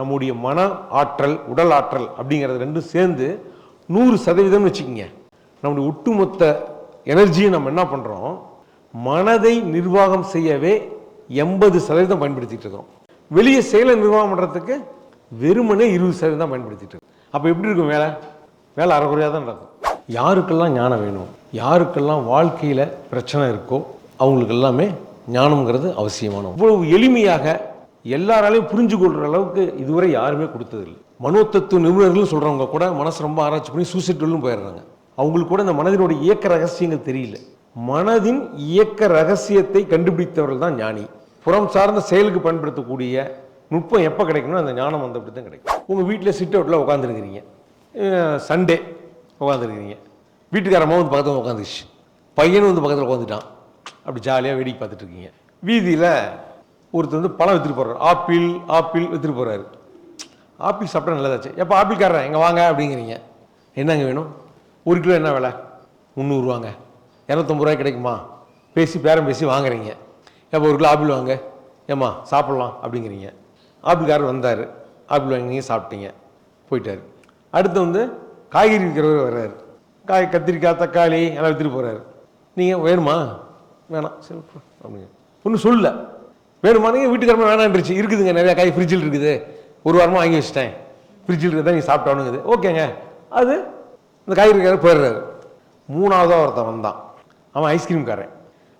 நம்முடைய மன ஆற்றல் உடல் ஆற்றல் அப்படிங்கிறது ரெண்டும் சேர்ந்து நூறு சதவீதம் வச்சுக்கோங்க. நம்முடைய ஒட்டுமொத்த எனர்ஜியை நம்ம என்ன பண்ணுறோம் மனதை நிர்வாகம் செய்யவே எண்பது சதவீதம் பயன்படுத்திட்டு இருக்கிறோம். வெளியே செயலை நிர்வாகம் பண்ணுறதுக்கு வெறுமனே இருபது சதவீதம் தான் பயன்படுத்திட்டு இருக்கோம். அப்போ எப்படி இருக்கும் வேலை? வேலை அறகுறையாக தான் நடக்கும். யாருக்கெல்லாம் ஞானம் வேணும்? யாருக்கெல்லாம் வாழ்க்கையில் பிரச்சனை இருக்கோ அவங்களுக்கு எல்லாமே ஞானம்ங்கிறது அவசியமான இவ்வளவு எளிமையாக எல்லாராலையும் புரிஞ்சு கொள்கிற அளவுக்கு இதுவரை யாருமே கொடுத்ததில்லை. மனோத்தத்துவ நிபுணர்கள் சொல்கிறவங்க கூட மனசு ரொம்ப ஆராய்ச்சி பண்ணி சூசைட்டும் போயிடுறாங்க. அவங்களுக்கு கூட இந்த மனதினுடைய இயக்க ரகசியங்கள் தெரியல. மனதின் இயக்க ரகசியத்தை கண்டுபிடித்தவர்கள் தான் ஞானி. புறம் சார்ந்த செயலுக்கு பயன்படுத்தக்கூடிய நுட்பம் எப்போ கிடைக்கணும் அந்த ஞானம் வந்தபடி தான் கிடைக்கும். உங்கள் வீட்டில் சிட் அவுட்டில் உட்காந்துருக்கிறீங்க சண்டே உட்காந்துருக்கிறீங்க வீட்டுக்காரமாக வந்து பக்கத்தில் உட்காந்துச்சு பையனும் வந்து பக்கத்தில் உட்காந்துட்டான் அப்படி ஜாலியாக வேடிக்கை பார்த்துட்ருக்கீங்க வீதியில் ஒருத்தர் வந்து பழம் விற்றுட்டு போகிறார் ஆப்பிள் ஆப்பிள் விற்றுட்டு போகிறாரு ஆப்பிள் சாப்பிட்டா நல்லதாச்சு. எப்போ ஆப்பிள்காரன் எங்கே வாங்க அப்படிங்கிறீங்க. என்னங்க வேணும்? ஒரு கிலோ என்ன விலை? முந்நூறுவாங்க இரநூத்தம்பது ரூபாய் கிடைக்குமா? பேசி பேரம் பேசி வாங்குறீங்க. எப்போ ஒரு கிலோ ஆப்பிள் வாங்க? ஏம்மா சாப்பிட்லாம் அப்படிங்கிறீங்க. ஆப்பிள்காரர் வந்தார். ஆப்பிள் வாங்கி சாப்பிட்டீங்க. போயிட்டார். அடுத்து வந்து காய்கறி விற்கிறவர் வர்றாரு. காய் கத்திரிக்காய் தக்காளி எல்லாம் விற்றுட்டு போகிறாரு நீங்கள் வேணுமா? வேணாம். சரி அப்படிங்க ஒன்றும் சொல்லல. வேணுமா வீட்டுக்காரமே வீட்டுக்காரமா வேணான்றுச்சு. இருக்குதுங்க நிறையா காய் ஃப்ரிட்ஜில் இருக்குது. ஒரு வாரமாக வாங்கி வச்சிட்டேன். ஃப்ரிட்ஜில் இருக்கிறதா நீங்கள் சாப்பிட்டானுங்குது ஓகேங்க. அது இந்த காய்கறிக்காரர் போயிடுறாரு. மூணாவதாக ஒருத்தன் வந்தான். அவன் ஐஸ்கிரீம்காரன்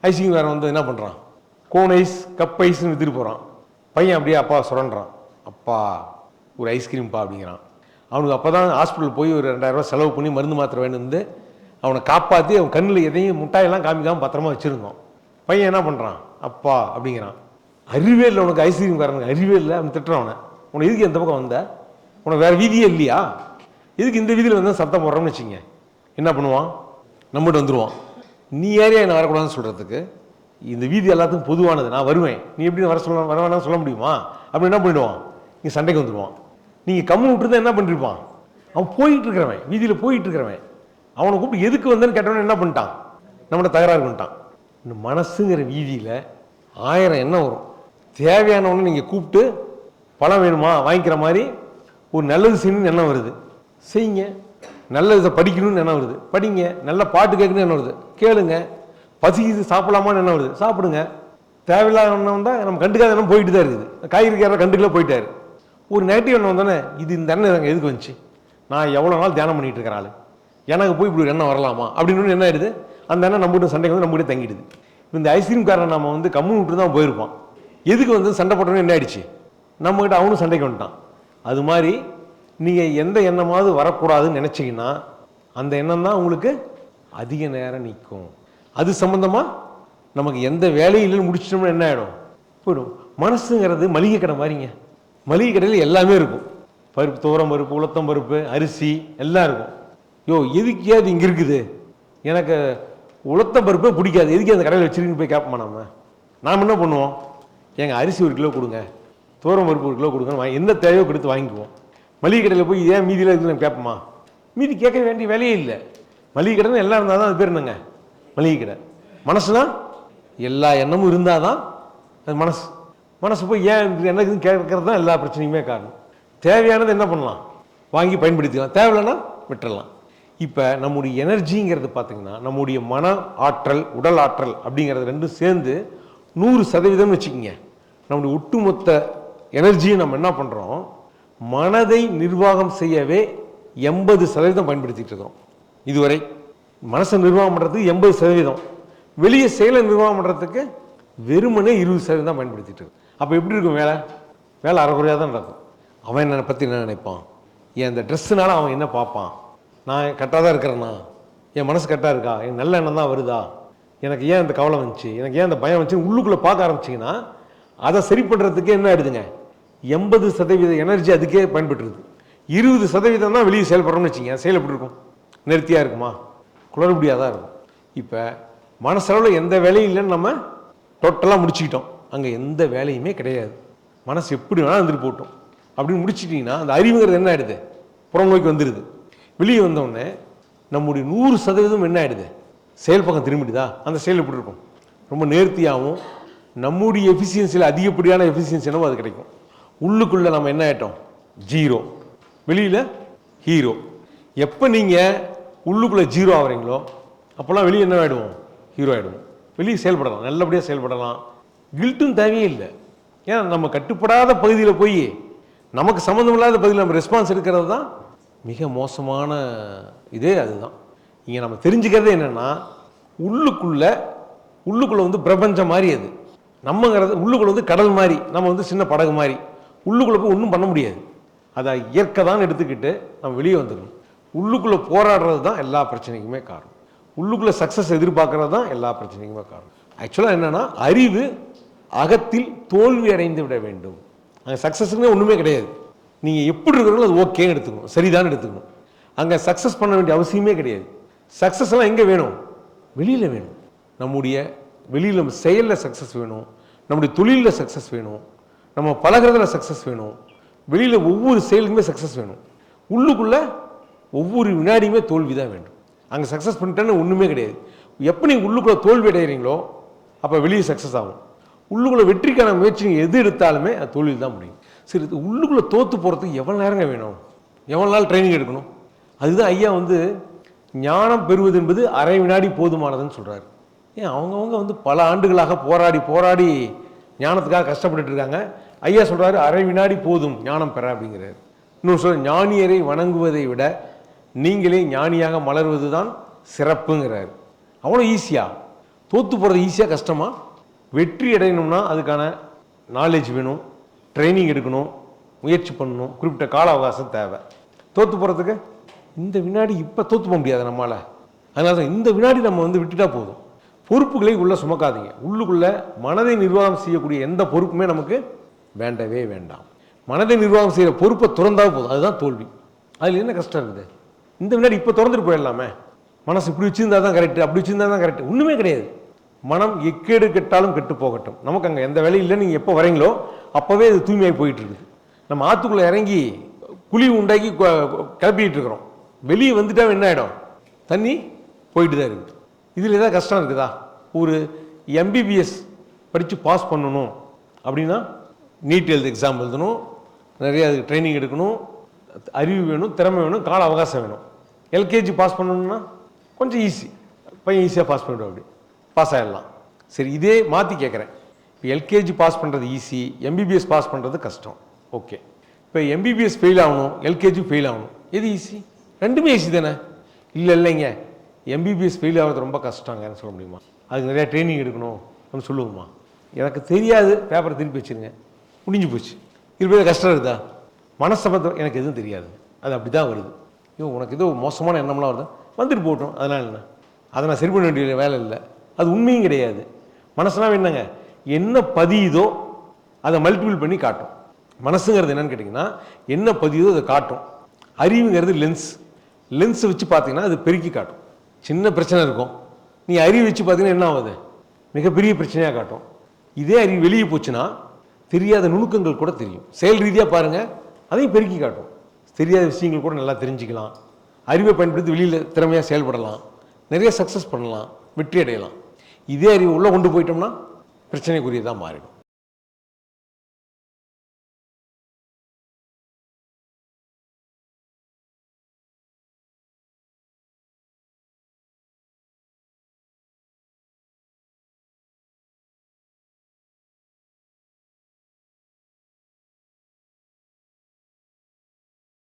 ஐஸ்கிரீம்காரன் வந்து என்ன பண்ணுறான் கோன் ஐஸ் கப் ஐஸ்னு விற்றுட்டு போகிறான் பையன் அப்படியே அப்பா சுரண்டுறான் அப்பா ஒரு ஐஸ்கிரீம்ப்பா அப்படிங்கிறான். அவனுக்கு அப்போ தான் ஹாஸ்பிட்டல் போய் ஒரு ரெண்டாயிரரூவா செலவு பண்ணி மருந்து மாத்திரை வந்து அவனை காப்பாற்றி அவன் கண்ணில் எதையும் முட்டாயெல்லாம் காமிக்காமல் பத்திரமா வச்சுருந்தோம். பையன் என்ன பண்ணுறான் அப்பா அப்படிங்கிறான். அறிவே இல்லை உனக்கு ஐஸ்கிரீம் காரனுக்கு அறிவே இல்லை அவன் திட்டுறான் அவனை. உனக்கு எதுக்கு எந்த பக்கம் வந்த? உனக்கு வேறு வீதியே இல்லையா? எதுக்கு இந்த வீதியில் வந்து சத்தம் போடுறோம்னு வச்சுங்க என்ன பண்ணுவான்? நம்மகிட்ட வந்துடுவான் நீ ஏரியா என்ன வரக்கூடாதுன்னு சொல்கிறதுக்கு இந்த வீதி எல்லாத்துக்கும் பொதுவானது. நான் வருவேன். நீ எப்படி வர சொல்ல வர வேணாம்னு சொல்ல முடியுமா? அப்படி என்ன பண்ணிடுவான்? நீ சண்டைக்கு வந்துடுவான் நீங்கள் கம்மு விட்டுருந்தா என்ன பண்ணிருப்பான்? அவன் போயிட்டு இருக்கிறவன். வீதியில் போயிட்டு இருக்கிறவன். அவனை கூப்பிட்டு எதுக்கு வந்தேன்னு கேட்டவனே என்ன பண்ணிட்டான்? நம்மகிட்ட தகராறு பண்ணிட்டான். இந்த மனசுங்கிற வீதியில் ஆயிரம் எண்ணம் வரும். தேவையானவனு நீங்கள் கூப்பிட்டு பழம் வேணுமா வாங்கிக்கிற மாதிரி ஒரு நல்லது செய்யணும்னு எண்ணம் வருது. செய்யுங்க. நல்ல இதை படிக்கணும்னு எண்ணம் வருது. படிங்க. நல்ல பாட்டு கேட்கணும்னு எண்ணம் வருது. கேளுங்க. பசிக்குது சாப்பிடலாமான்னு எண்ணம் வருது. சாப்பிடுங்க. தேவையில்லாத எண்ணம் வந்தால் நம்ம கண்டுக்காத எண்ணம் போயிட்டு தான் இருக்குது. காய்கறிக்கார கண்டுக்கல போயிட்டாரு. ஒரு நெகட்டிவ் எண்ணம் வந்தோடனே இது இந்த எண்ணம் எனக்கு எதுக்கு வந்துச்சு? நான் எவ்வளோ நாள் தியானம் பண்ணிட்டு இருக்கிற எனக்கு போய் இப்படி ஒரு எண்ணம் வரலாமா? அப்படின்னு என்ன ஆயிடுது? அந்த எண்ணம் நம்மகிட்ட சண்டைக்கு வந்து நம்மகிட்ட தங்கிடுது. இந்த ஐஸ்கிரீம் காரன் நம்ம வந்து கம்மு விட்டு தான் போயிருப்பான். எதுக்கு வந்து சண்டை போட்டோன்னு என்ன ஆயிடுச்சு? நம்மக்கிட்ட அவனும் சண்டைக்கு வந்துட்டான். அது மாதிரி நீங்கள் எந்த எண்ணமாவது வரக்கூடாதுன்னு நினச்சிங்கன்னா அந்த எண்ணம் தான் உங்களுக்கு அதிக நேரம் நிற்கும் அது சம்மந்தமாக நமக்கு எந்த வேலையிலும் முடிச்சிட்டோம்னா என்ன ஆகிடும் போயிடும். மனசுங்கிறது மளிகை கடை மாதிரிங்க. மளிகை கடையில் எல்லாமே இருக்கும். பருப்பு துவரம் பருப்பு உளுத்தம் பருப்பு அரிசி எல்லாம் இருக்கும். யோ எதுக்கே அது இங்கே இருக்குது? எனக்கு உளுத்தம் பருப்பே பிடிக்காது. எதுக்கு அந்த கடையில் வச்சுருக்குன்னு போய் கேட்போமா நம்ம நாம் என்ன பண்ணுவோம்? எங்கள் அரிசி ஒரு கிலோ கொடுங்க. துவரம் பருப்பு ஒரு கிலோ கொடுங்க எந்த தேவையோ கொடுத்து வாங்கிக்குவோம். மளிகை கடையில் போய் ஏன் மீதியில் இருக்குன்னு கேட்போமா? மீதி கேட்க வேண்டிய வேலையே இல்லை. மளிகை கடைன்னு எல்லாம் இருந்தால் தான் அது பேர் என்னங்க? மளிகை கடை மனசுனா? எல்லா எண்ணமும் இருந்தால் தான் அது மனசு. மனசு போய் ஏன் என்ன கேட்கறது தான் எல்லா பிரச்சனையுமே காரணம். தேவையானது என்ன பண்ணலாம்? வாங்கி பயன்படுத்திக்கலாம். தேவையில்லைன்னா விட்டுடலாம் இப்போ நம்முடைய எனர்ஜிங்கிறது பார்த்தீங்கன்னா நம்முடைய மன ஆற்றல் உடல் ஆற்றல் அப்படிங்கிறது ரெண்டும் சேர்ந்து நூறு சதவீதம்னு வச்சுக்கோங்க. நம்முடைய ஒட்டுமொத்த எனர்ஜியை நம்ம என்ன பண்ணுறோம் மனதை நிர்வாகம் செய்யவே எண்பது சதவீதம் பயன்படுத்திட்டு இருக்கிறோம் இதுவரை மனசை நிர்வாகம் பண்ணுறதுக்கு எண்பது சதவீதம். வெளியே செயலை நிர்வாகம் பண்ணுறதுக்கு வெறுமனே இருபது சதவீதம் தான் பயன்படுத்திட்டு இருக்கு அப்போ எப்படி இருக்கும் வேலை? வேலை அறகுறையாக தான் நடக்கும் அவன் என்னை பற்றி என்ன நினைப்பான்? என் இந்த ட்ரெஸ்ஸுனால அவன் என்ன பார்ப்பான்? நான் கரெக்டாக தான் இருக்கிறேன்னா என் மனசு கரெக்டாக இருக்கா? என் நல்ல எண்ணம் தான் வருதா? எனக்கு ஏன் இந்த கவலை வந்துச்சு? எனக்கு ஏன் அந்த பயம் வந்துச்சு உள்ளுக்குள்ளே பார்க்க ஆரம்பிச்சிங்கன்னா அதை சரி பண்ணுறதுக்கே என்ன ஆயிடுதுங்க? எண்பது சதவீத எனர்ஜி அதுக்கே பயன்பட்டுருது. இருபது சதவீதம் தான் வெளியே செயல்படுறோம்னு வச்சுங்க செயல் எப்படி இருக்கும்? நேர்த்தியாக இருக்குமா? குளறுபடியாக தான் இருக்கும். இப்போ மனசளவில் எந்த வேலையும் இல்லைன்னு நம்ம டோட்டலாக முடிச்சுக்கிட்டோம். அங்கே எந்த வேலையுமே கிடையாது. மனசு எப்படி வேணால் வந்துட்டு போட்டோம் அப்படின்னு முடிச்சிட்டிங்கன்னா அந்த அறிவுங்கிறது என்ன ஆகிடுது புறம் நோக்கி வந்துடுது வெளியே வந்தோடனே நம்முடைய நூறு சதவீதம் என்ன ஆகிடுது செயல் பக்கம் திரும்பிடுதா? அந்த செயல் எப்படி இருக்கும்? ரொம்ப நேர்த்தியாகவும் நம்முடைய எஃபிஷியன்சியில் அதிகப்படியான எஃபிஷியன்சி என்னவோ அது கிடைக்கும். உள்ளுக்குள்ளே நம்ம என்ன ஆகிட்டோம் ஜீரோ வெளியில் ஹீரோ எப்போ நீங்கள் உள்ளுக்குள்ளே ஜீரோ ஆகுறீங்களோ அப்போல்லாம் வெளியே என்ன ஆகிடுவோம் ஹீரோ ஆகிடுவோம் வெளியே செயல்படலாம். நல்லபடியாக செயல்படலாம். கில்ட்டும் தேவையே இல்லை. ஏன்னா நம்ம கட்டுப்படாத பகுதியில் போய் நமக்கு சம்மந்தம் இல்லாத பகுதியில் நம்ம ரெஸ்பான்ஸ் எடுக்கிறது தான் மிக மோசமான இதே அதுதான். இங்கே நம்ம தெரிஞ்சுக்கிறது என்னென்னா உள்ளுக்குள்ளே உள்ளுக்குள்ளே வந்து பிரபஞ்சம் மாதிரி அது. நம்மங்கிறது உள்ளுக்குள்ள வந்து கடல் மாதிரி நம்ம வந்து சின்ன படகு மாதிரி. உள்ளுக்குள்ள போய் ஒன்றும் பண்ண முடியாது. அதை இயற்கை தான் எடுத்துக்கிட்டு நம்ம வெளியே வந்துக்கணும் உள்ளுக்குள்ளே போராடுறது தான் எல்லா பிரச்சனைக்குமே காரணம். உள்ளுக்குள்ளே சக்ஸஸ் எதிர்பார்க்கறது தான் எல்லா பிரச்சனைக்குமே காரணம். ஆக்சுவலாக என்னென்னா அறிவு அகத்தில் தோல்வி அடைந்து விட வேண்டும். அங்கே சக்ஸஸ்க்குமே ஒன்றுமே கிடையாது. நீங்கள் எப்படி இருக்கிறீங்களோ அது ஓகேன்னு எடுத்துக்கணும். சரிதான் எடுத்துக்கணும். அங்கே சக்ஸஸ் பண்ண வேண்டிய அவசியமே கிடையாது. சக்ஸஸ்லாம் எங்கே வேணும்? வெளியில் வேணும். நம்முடைய வெளியில் நம்ம செயலில் சக்ஸஸ் வேணும். நம்முடைய தொழிலில் சக்ஸஸ் வேணும். நம்ம பழகிறதுல சக்ஸஸ் வேணும். வெளியில் ஒவ்வொரு செயலுக்குமே சக்ஸஸ் வேணும். உள்ளுக்குள்ளே ஒவ்வொரு வினாடியுமே தோல்வி தான் வேண்டும். அங்கே சக்ஸஸ் பண்ணிட்டேன்னு ஒன்றுமே கிடையாது. எப்போ நீங்கள் உள்ளுக்குள்ளே தோல்வி அடைகிறீங்களோ அப்போ வெளியே சக்ஸஸ் ஆகும். உள்ளுக்குள்ளே வெற்றிக்கான முயற்சி நீங்கள் எது எடுத்தாலுமே அது தோல்வி தான் முடியும். சரி இது உள்ளுக்குள்ளே தோற்று போகிறதுக்கு எவ்வளோ நேரங்க வேணும்? எவ்வளோ நாள் ட்ரைனிங் எடுக்கணும்? அதுதான் ஐயா வந்து ஞானம் பெறுவது என்பது அரை வினாடி போதுமானதுன்னு சொல்கிறாரு ஏன் அவங்கவுங்க வந்து பல ஆண்டுகளாக போராடி போராடி ஞானத்துக்காக கஷ்டப்பட்டுட்டு இருக்காங்க. ஐயா சொல்கிறாரு அரை வினாடி போதும் ஞானம் பெற அப்படிங்கிறார். இன்னொரு சொல்ற ஞானியரை வணங்குவதை விட நீங்களே ஞானியாக மலர்வது தான் சிறப்புங்கிறாரு. அவ்வளோ ஈஸியாக தோற்று போகிறது ஈஸியாக கஷ்டமா? வெற்றி அடையணும்னா அதுக்கான நாலேஜ் வேணும் ட்ரைனிங் எடுக்கணும் முயற்சி பண்ணணும். குறிப்பிட்ட கால அவகாசம் தேவை. தோற்று போகிறதுக்கு இந்த வினாடி இப்போ தோற்று போக முடியாது நம்மளால் அதனால தான் இந்த வினாடி நம்ம வந்து விட்டுட்டா போதும். பொறுப்புகளை உள்ளே சுமக்காதீங்க. உள்ளுக்குள்ளே மனதை நிர்வாகம் செய்யக்கூடிய எந்த பொறுப்புமே நமக்கு வேண்டவே வேண்டாம். மனதை நிர்வாகம் செய்கிற பொறுப்பை திறந்தால் போதும். அதுதான் தோல்வி. அதில் என்ன கஷ்டம் இருக்குது? இந்த வினாடி இப்போ திறந்துட்டு போயிடலாமே. மனசு இப்படி வச்சிருந்தா தான் கரெக்டு அப்படி வச்சுருந்தா தான் கரெக்ட் ஒன்றுமே கிடையாது. மனம் எக்கேடு கெட்டாலும் கெட்டு போகட்டும். நமக்கு அங்கே எந்த வேலையும் இல்லை நீங்கள் எப்போ வரீங்களோ அப்போவே அது தூய்மையாகி போயிட்டு இருக்குது. நம்ம ஆற்றுக்குள்ளே இறங்கி குழி உண்டாக்கி கிளப்பிக்கிட்டு இருக்கிறோம். வெளியே வந்துட்டால் என்ன ஆகிடும் தண்ணி போயிட்டு தான் இருக்குது. இதில் ஏதாவது கஷ்டம் இருக்குதா? ஒரு எம்பிபிஎஸ் படித்து பாஸ் பண்ணணும் அப்படின்னா நீட் எழுது எக்ஸாம் எழுதணும். நிறைய அதுக்கு ட்ரைனிங் எடுக்கணும். அறிவு வேணும் திறமை வேணும் கால அவகாசம் வேணும். எல்கேஜி பாஸ் பண்ணணும்னா கொஞ்சம் ஈஸி பையன் ஈஸியாக பாஸ் பண்ணிவிடும் அப்படி. பாஸ் ஆகிடலாம் சரி இதே மாற்றி கேட்குறேன் இப்போ எல்கேஜி பாஸ் பண்ணுறது ஈஸி எம்பிபிஎஸ் பாஸ் பண்ணுறது கஷ்டம். ஓகே இப்போ எம்பிபிஎஸ் ஃபெயில் ஆகணும் எல்கேஜி ஃபெயில் ஆகணும். எது ஈஸி ரெண்டுமே ஈஸி தானே? இல்லை இல்லைங்க. எம்பிபிஎஸ் ஃபெயில் ஆகிறது ரொம்ப கஷ்டங்கன்னு சொல்ல முடியுமா? அதுக்கு நிறையா ட்ரைனிங் எடுக்கணும் அப்படின்னு சொல்லுவோமா? எனக்கு தெரியாது பேப்பரை திருப்பி வச்சிருங்க. முடிஞ்சு போச்சு. இருப்பது கஷ்டம் இருக்குதா? மனசபத்தம் எனக்கு எதுவும் தெரியாது. அது அப்படி தான் வருது. ஐயோ உனக்கு ஏதோ மோசமான எண்ணம்லாம் வருது? வந்துட்டு போட்டோம் அதனால் என்ன? அதை நான் சரி பண்ண வேண்டிய வேலை இல்லை. அது உண்மையும் கிடையாது. மனசுனா என்னங்க? என்ன பதியுதோ அதை மல்டிபிள் பண்ணி காட்டும். மனசுங்கிறது என்னன்னு கேட்டிங்கன்னா என்ன பதியுதோ அதை காட்டும். அறிவுங்கிறது லென்ஸ் லென்ஸை வச்சு பார்த்தீங்கன்னா அது பெருக்கி காட்டும். சின்ன பிரச்சனை இருக்கும். நீ அறிவு வச்சு பார்த்தீங்கன்னா என்ன ஆகுது? மிகப்பெரிய பிரச்சனையாக காட்டும். இதே அறிவு வெளியே போச்சுன்னா தெரியாத நுணுக்கங்கள் கூட தெரியும். செயல் ரீதியாக பாருங்கள் அதையும் பெருக்கி காட்டும். தெரியாத விஷயங்கள் கூட நல்லா தெரிஞ்சுக்கலாம். அறிவை பயன்படுத்தி வெளியில் திறமையாக செயல்படலாம். நிறைய சக்ஸஸ் பண்ணலாம். வெற்றி அடையலாம். இதே அறிவு உள்ளே கொண்டு போயிட்டோம்னா பிரச்சனைக்குரியதாக மாறிடும்.